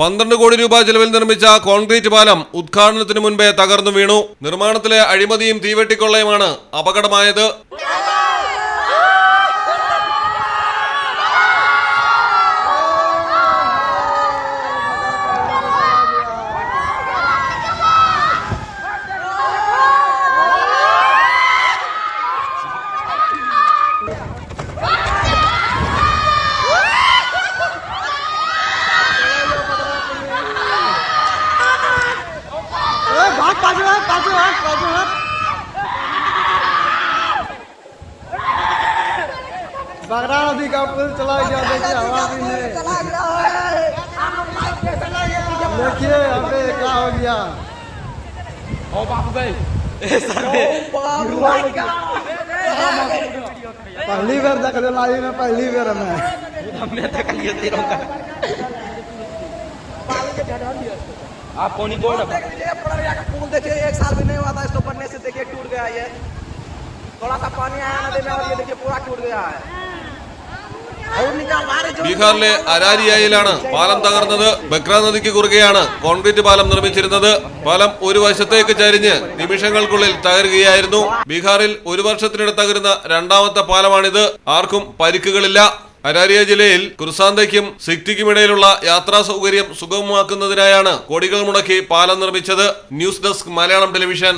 പന്ത്രണ്ട് കോടി രൂപ ചെലവിൽ നിർമ്മിച്ച കോൺക്രീറ്റ് പാലം ഉദ്ഘാടനത്തിന് മുൻപേ തകർന്നു വീണു. നിർമ്മാണത്തിലെ അഴിമതിയും തീവെട്ടിക്കൊള്ളയുമാണ് അപകടമായത്. बगरा नदी का पुल चला गया देखिए हवा भी देखिए क्या हो गया। ओ बाबू भाई पहली बार देख लो लाइव में पहली बार हमें। हमने तो का। आप कौन ही बोल रहे हैं? गया ये थोड़ा सा पानी आया नदी में और ये देखिए पूरा टूट गया है और निकाल बाहर जो ബീഹാറിലെ അരാരിയായിലാണ് പാലം തകർന്നത് ബക്ര നദിക്ക് കുറുകെയാണ് കോൺക്രീറ്റ് പാലം നിർമ്മിച്ചിരുന്നത് പാലം ഒരു വശത്തേക്ക് ചരിഞ്ഞ് നിമിഷങ്ങൾക്കുള്ളിൽ തകരുകയായിരുന്നു ബീഹാറിൽ ഒരു വർഷത്തിനിടെ തകരുന്ന രണ്ടാമത്തെ പാലമാണിത് ആർക്കും പരിക്കുകളില്ല അരാരിയ ജില്ലയിൽ കുർസാന്തയ്ക്കും സിക്തിക്കുമിടയിലുള്ള യാത്രാ സൗകര്യം സുഗമമാക്കുന്നതിനായാണ് കോടികൾ മുടക്കി പാലം നിർമ്മിച്ചത് ന്യൂസ് ഡെസ്ക് മലയാളം ടെലിവിഷൻ